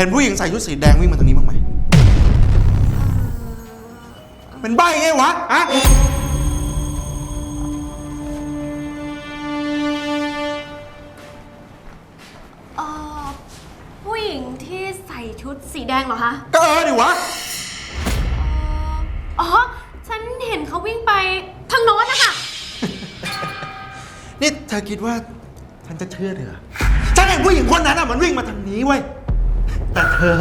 เห็นผู้หญิงใส่ชุดสีแดงวิ่งมาทางนี้บ้างไหมเป็นใบไงวะอะเอ่อผู้หญิงที่ใส่ชุดสีแดงเหรอคะก็เออดิวะอ๋อ ฉันเห็นเขาวิ่งไปทางโน้นนะคะนี่เธอคิดว่าฉันจะเชื่อเธอฉันเห็นผู้หญิงคนนั้นอะมันวิ่งมาทางนี้เว้ย แต่เธอ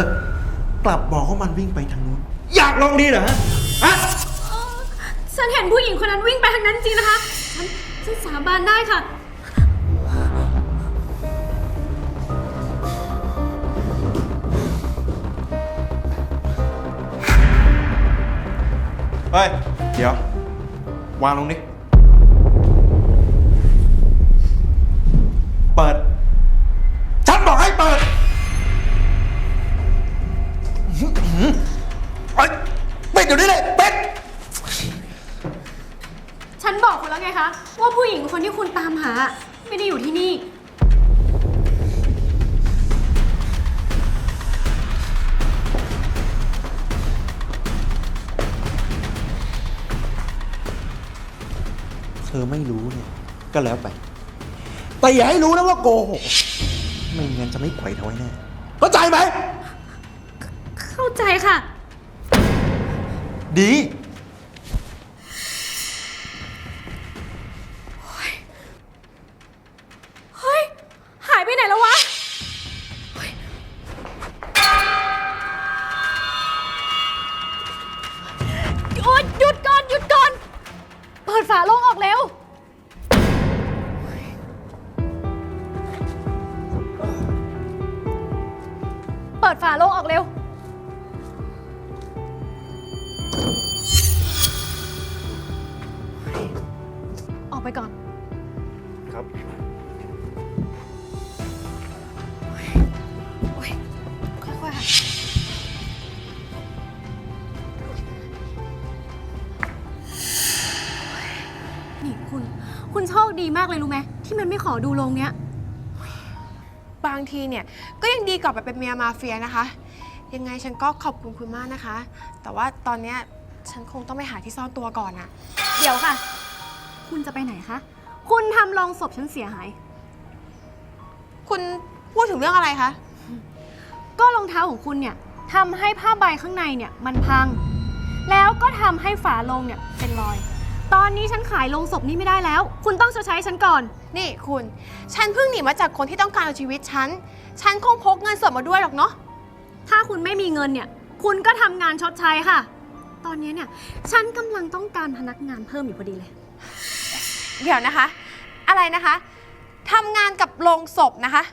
กลับบอกว่ามันวิ่งไปทางนู้น อยากลองดีเหรอฮะฮะเอ่อฉันเห็นผู้หญิงคนนั้นวิ่งไปทางนั้นจริงนะคะฉันฉันสาบานได้ค่ะ เฮ้ย เดี๋ยว วางลงดิ เธอไม่รู้เนี่ย ก็แล้วไป แต่อย่าให้รู้นะว่าโกหกไม่งั้นจะไม่ขวอยเธอไว้แน่เข้าใจไหม เข้าใจค่ะ ดฝาโลงออกเร็ว เปิดฝาโลงออกเร็ว คุณ คุณโชคดีมากเลยรู้ไหมที่มันไม่ขอดูโรงเนี้ย บางทีเนี่ย ก็ยังดีกว่าไปเป็นเมียมาเฟียนะคะ ยังไงฉันก็ขอบคุณคุณมากนะคะ แต่ว่าตอนเนี้ยฉันคงต้องไปหาที่ซ่อนตัวก่อนอะเดี๋ยวค่ะ คุณจะไปไหนคะ คุณทำโรงศพฉันเสียหาย คุณพูดถึงเรื่องอะไรคะ ก็รองเท้าของคุณเนี่ยทำให้ผ้าใบข้างในเนี่ยมันพัง แล้วก็ทำให้ฝาโลงเนี่ยเป็นรอย ตอนนี้ฉันขายโลงศพนี้ไม่ได้แล้ว คุณต้องชดใช้ฉันก่อน นี่คุณ ฉันเพิ่งหนีมาจากคนที่ต้องการเอาชีวิตฉัน ฉันคงพกเงินสดมาด้วยหรอกเนาะ ถ้าคุณไม่มีเงินเนี่ย คุณก็ทำงานชดใช้ค่ะ ตอนนี้เนี่ย ฉันกำลังต้องการพนักงานเพิ่มอยู่พอดีเลย เดี๋ยวนะคะ อะไรนะคะทำงานกับโรงศพนะคะ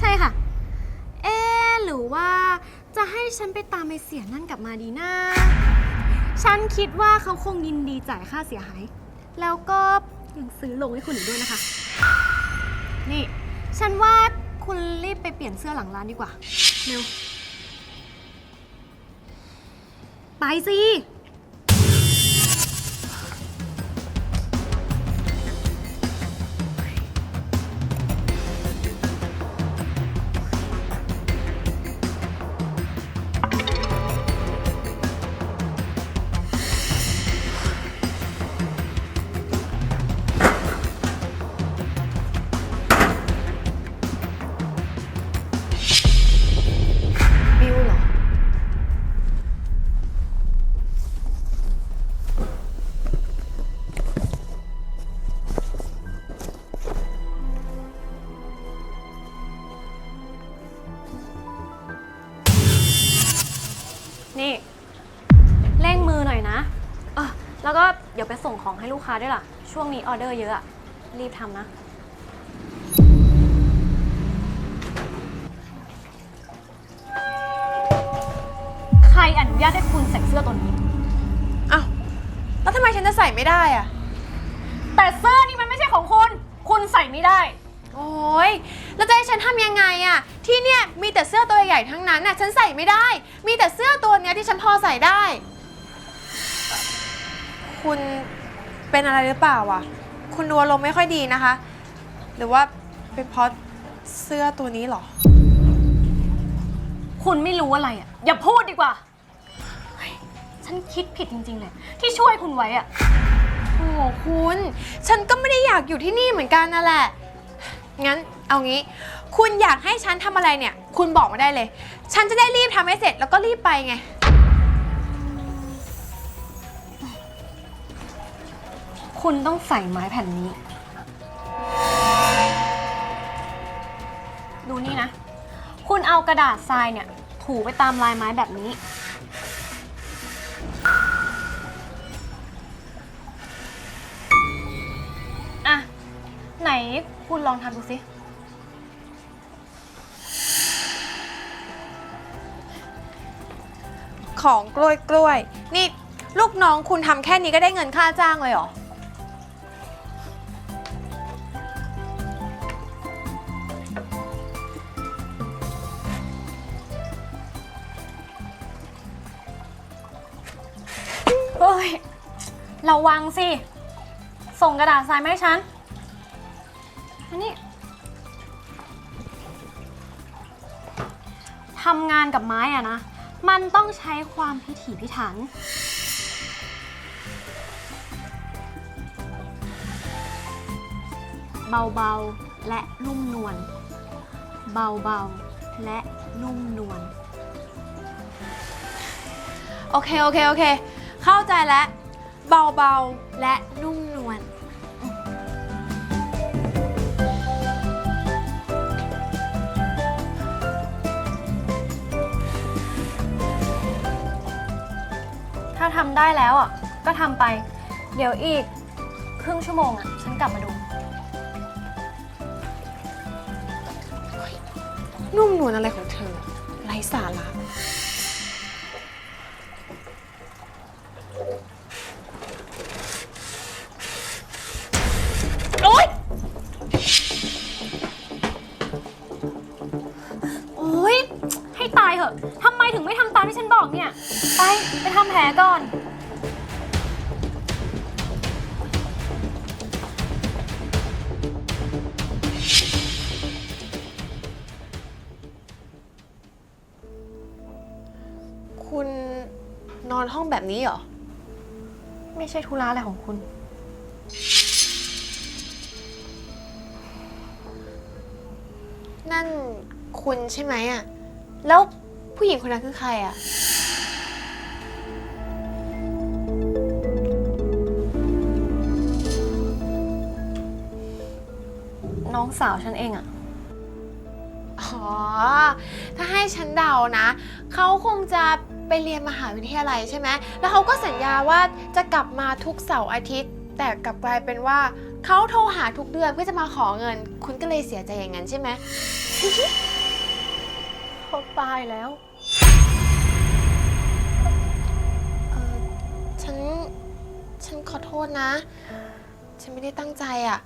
ใช่ค่ะ เอ๊ะหรือว่าจะให้ฉันไปตามไอเสียนั่นกลับมาดีนะ ฉันคิดว่าเขาคงยินดีจ่ายค่าเสียหาย แล้วก็ยังซื้อลงให้คุณอีกด้วยนะคะ นี่ ฉันว่าคุณรีบไปเปลี่ยนเสื้อหลังร้านดีกว่า เร็ว ไปสิ ค้าด้วยล่ะ ช่วงนี้ออเดอร์เยอะอะรีบทำนะ ใครอนุญาตให้คุณใส่เสื้อตัวนี้ อ้าวแล้วทำไมฉันจะใส่ไม่ได้อะแต่เสื้อนี่มันไม่ใช่ของคุณ คุณใส่ไม่ได้ โอ้ยแล้วจะให้ฉันทำยังไงอะที่เนี่ยมีแต่เสื้อตัวใหญ่ๆทั้งนั้นน่ะฉันใส่ไม่ได้ มีแต่เสื้อตัวเนี้ยที่ฉันพอใส่ได้ คุณ เป็นอะไรหรือเปล่าอะคุณดูอารมณ์ไม่ค่อยดีนะคะ หรือว่าเป็นเพราะเสื้อตัวนี้เหรอ คุณไม่รู้อะไรอะ อย่าพูดดีกว่าเฮ้ยฉันคิดผิดจริงๆเลยที่ช่วยคุณไว้อะ โอ้โหคุณ ฉันก็ไม่ได้อยากอยู่ที่นี่เหมือนกันนั่นแหละ งั้นเอางี้ คุณอยากให้ฉันทำอะไรเนี่ย คุณบอกมาได้เลย ฉันจะได้รีบทำให้เสร็จแล้วก็รีบไปไง คุณต้องใส่ไม้แผ่นนี้ ดูนี่นะ คุณเอากระดาษทรายเนี่ย ถูไปตามลายไม้แบบนี้ อะ ไหนคุณลองทำดูสิ ของกล้วยกล้วยๆนี่ ลูกน้องคุณทำแค่นี้ก็ได้เงินค่าจ้างเลยเหรอ เฮ้ยระวังสิ ส่งกระดาษทรายมาให้ฉันอันนี้ทำงานกับไม้อะนะ มันต้องใช้ความพิถีพิถัน เบาๆ และนุ่มนวล เบาๆ และนุ่มนวล โอเค โอเค โอเค เข้าใจแล้วเบาๆและนุ่มนวลถ้าทำได้แล้วอะก็ทำไป เดี๋ยวอีกครึ่งชั่วโมงอะฉันกลับมาดู นุ่มนวลอะไรของเธอไร้สาระ ใช่ธุระอะไรของคุณ นั่นคุณใช่ไหมอะ แล้วผู้หญิงคนนั้นคือใครอะน้องสาวฉันเองอะอ๋อ ถ้าให้ฉันเดานะ เขาคงจะ ไปเรียนมหาวิทยาลัยใช่ไหม แล้วเขาก็สัญญาว่าจะกลับมาทุกเสาร์อาทิตย์ แต่กลับกลายเป็นว่าเขาโทรหาทุกเดือนเพื่อจะมาขอเงิน คุณก็เลยเสียใจอย่างนั้นใช่ไหม เขาตายแล้ว เออฉัน ฉันขอโทษนะ ฉันไม่ได้ตั้งใจอะ่ะ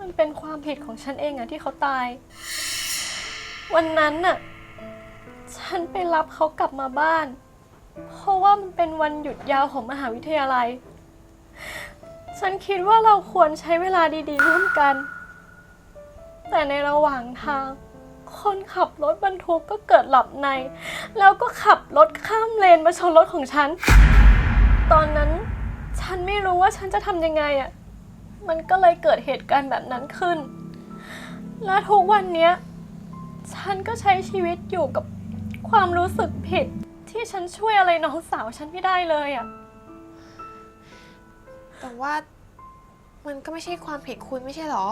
มันเป็นความผิดของฉันเองอะที่เขาตาย วันนั้นน่ะ ฉันไปรับเขากลับมาบ้าน เพราะว่ามันเป็นวันหยุดยาวของมหาวิทยาลัย ฉันคิดว่าเราควรใช้เวลาดีๆร่วมกัน แต่ในระหว่างทาง คนขับรถบรรทุกก็เกิดหลับใน แล้วก็ขับรถข้ามเลนมาชนรถของฉัน ตอนนั้นฉันไม่รู้ว่าฉันจะทำยังไงอะมันก็เลยเกิดเหตุการณ์แบบนั้นขึ้น และทุกวันนี้ฉันก็ใช้ชีวิตอยู่กับ ความรู้สึกผิดที่ฉันช่วยอะไรน้องสาวฉันไม่ได้เลยอะ่ะแต่ว่ามันก็ไม่ใช่ความผิดคุณไม่ใช่หรอ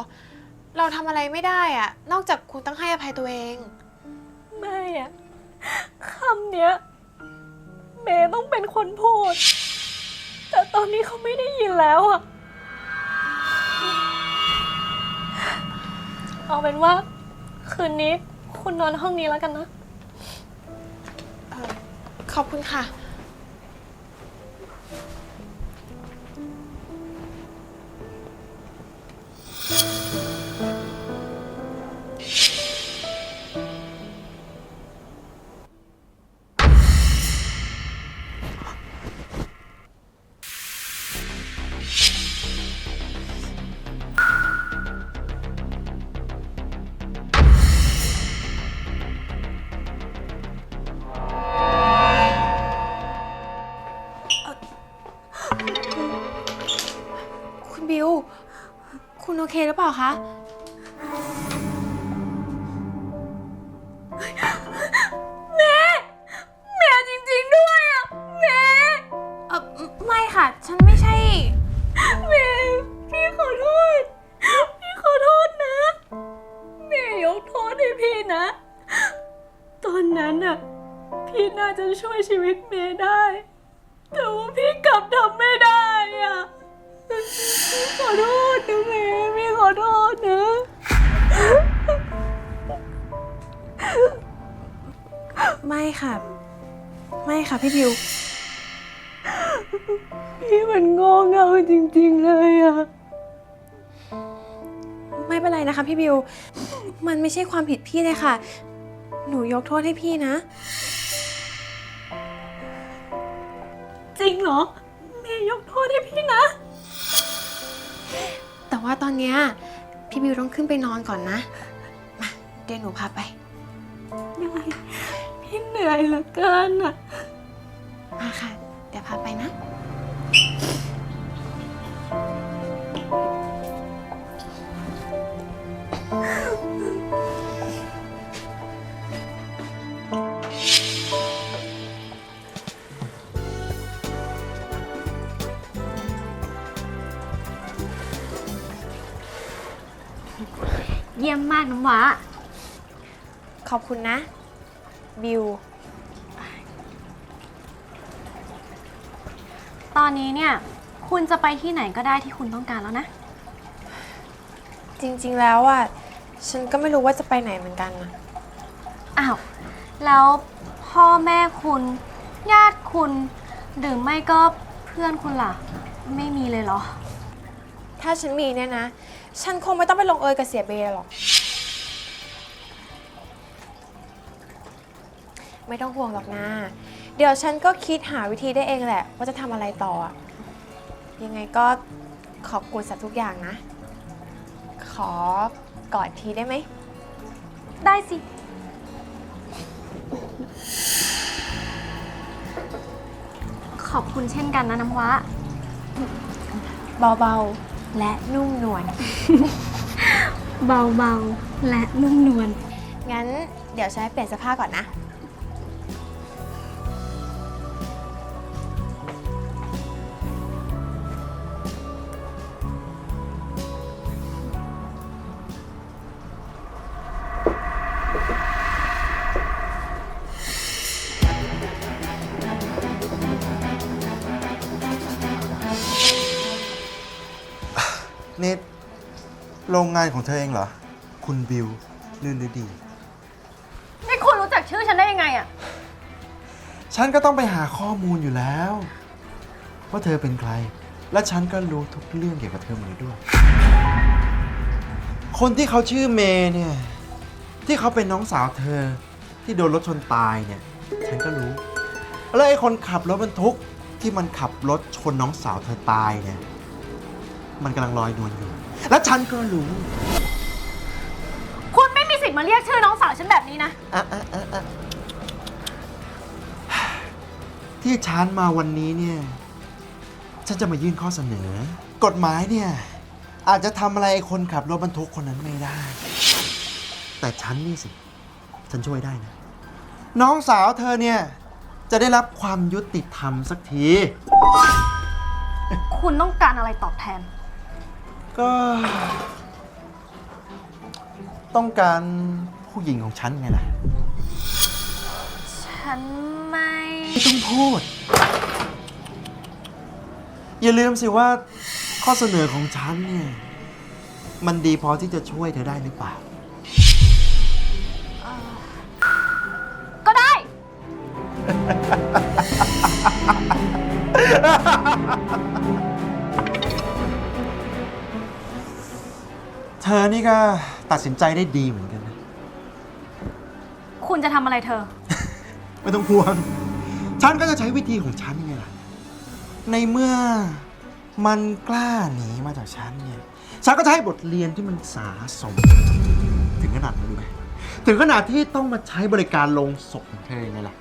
เราทำอะไรไม่ได้อะนอกจากคุณต้องให้อภัยตัวเอง ไม่อะคำเนี้ยเมย์ต้องเป็นคนพูด แต่ตอนนี้เขาไม่ได้ยินแล้วอะเอาเป็นว่า คืนนี้คุณนอนห้องนี้แล้วกันนะ ขอบคุณค่ะ แไม่ค่ะ ไม่ค่ะพี่บิว พี่มันโง่เง่าจริง ๆ เลยอะไม่เป็นไรนะคะพี่บิว มันไม่ใช่ความผิดพี่เลยค่ะ หนูยกโทษให้พี่นะ จริงเหรอเมย์ยกโทษให้พี่นะ แต่ว่าตอนเนี้ยพี่บิวต้องขึ้นไปนอนก่อนนะ มาเดี๋ยวหนูพาไปไม่ พี่เหนื่อยเหลือเกินอะ มาค่ะ เดี๋ยวพาไปนะ เยี่ยมมากน้ำว้า ขอบคุณนะ บิว ตอนนี้เนี่ย คุณจะไปที่ไหนก็ได้ที่คุณต้องการแล้วนะ จริงๆแล้วอะ ฉันก็ไม่รู้ว่าจะไปไหนเหมือนกันนะอ้าว แล้วพ่อแม่คุณ ญาติคุณ หรือไม่ก็เพื่อนคุณล่ะ ไม่มีเลยเหรอ ถ้าฉันมีเนี่ยนะ ฉันคงไม่ต้องไปลงเอยกับเสียเบย์หรอก ไม่ต้องห่วงหรอกนะเดี๋ยวฉันก็คิดหาวิธีได้เองแหละ ว่าจะทำอะไรต่ออะยังไงก็ขอบคุณสัตว์ทุกอย่างนะ ขอกอดทีได้ไหม ได้สิ ขอบคุณเช่นกันนะน้ำว้าเบาๆ และนุ่มนวล เบาๆ และนุ่มนวล งั้นเดี๋ยวฉันไปเปลี่ยนเสื้อผ้าก่อนนะ โรงงานของเธอเองเหรอ คุณบิวลื่นฤดี นี่คุณรู้จักชื่อฉันได้ยังไงอะฉันก็ต้องไปหาข้อมูลอยู่แล้ว ว่าเธอเป็นใคร และฉันก็รู้ทุกเรื่องเกี่ยวกับเธอหมดเลยด้วย คนที่เขาชื่อเมย์เนี่ย ที่เขาเป็นน้องสาวเธอ ที่โดนรถชนตายเนี่ย ฉันก็รู้ แล้วไอ้คนขับรถบรรทุกที่มันขับรถชนน้องสาวเธอตายเนี่ย มันกำลังลอยนวลอยู่ และฉันก็รู้คุณไม่มีสิทธิ์มาเรียกชื่อน้องสาวฉันแบบนี้นะ อะอะอะอะที่ฉันมาวันนี้เนี่ย ฉันจะมายื่นข้อเสนอ กฎหมายเนี่ย อาจจะทำอะไรไอ้คนขับรถบรรทุกคนนั้นไม่ได้ แต่ฉันนี่สิ ฉันช่วยได้นะ น้องสาวเธอเนี่ย จะได้รับความยุติธรรมสักที คุณต้องการอะไรตอบแทน ก็ ต้องการผู้หญิงของฉันไงล่ะ ฉันไม่ ไม่ต้องพูด อย่าลืมสิว่าข้อเสนอของฉันเนี่ย มันดีพอที่จะช่วยเธอได้หรือเปล่า ก็ได้ อนี่ก็ตัดสินใจได้ดีเหมือนกันนะ คุณจะทำอะไรเธอ ไม่ต้องห่วง ฉันก็จะใช้วิธีของฉันไงล่ะ ในเมื่อมันกล้าหนีมาจากฉันเนี่ย ฉันก็จะให้บทเรียนที่มันสาสม ถึงขนาดนั้นรู้ไหมถึงขนาดที่ต้องมาใช้บริการลงศพของเธอไงล่ะ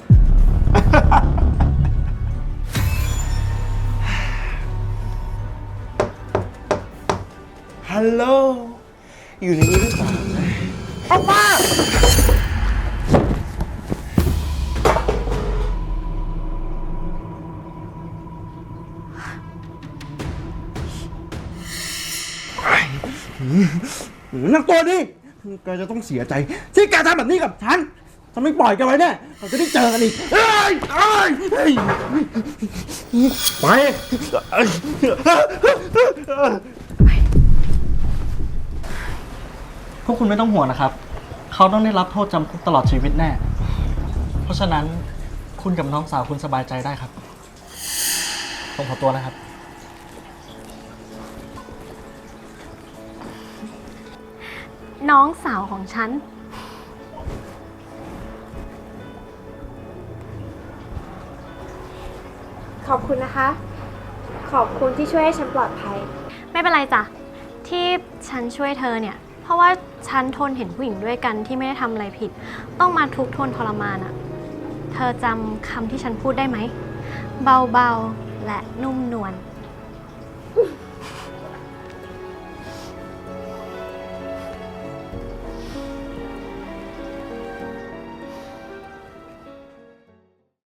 ฮัลโหล อยู่ในนี้หรือเปล่าออกมานักตัวนี่แกจะต้องเสียใจ ที่แกทำแบบนี้กับฉันฉันไม่ปล่อยแกไว้แน่เราจะได้เจอกันอีกเอ้ยเอ้ยเอ้ยไป วกคุณไม่ต้องห่วงนะครับ เขาต้องได้รับโทษจำคุกตลอดชีวิตแน่ เพราะฉะนั้นคุณกับน้องสาวคุณสบายใจได้ครับ ผมขอตัวนะครับ น้องสาวของฉัน ขอบคุณนะคะ ขอบคุณที่ช่วยให้ฉันปลอดภัย ไม่เป็นไรจ้ะ ที่ฉันช่วยเธอเนี่ย เพราะว่า ฉันทนเห็นผู้หญิงด้วยกันที่ไม่ได้ทำอะไรผิด ต้องมาทุกข์ทนทรมานอะ่ะเธอจำคำที่ฉันพูดได้ไหม เบาๆและนุ่มนวล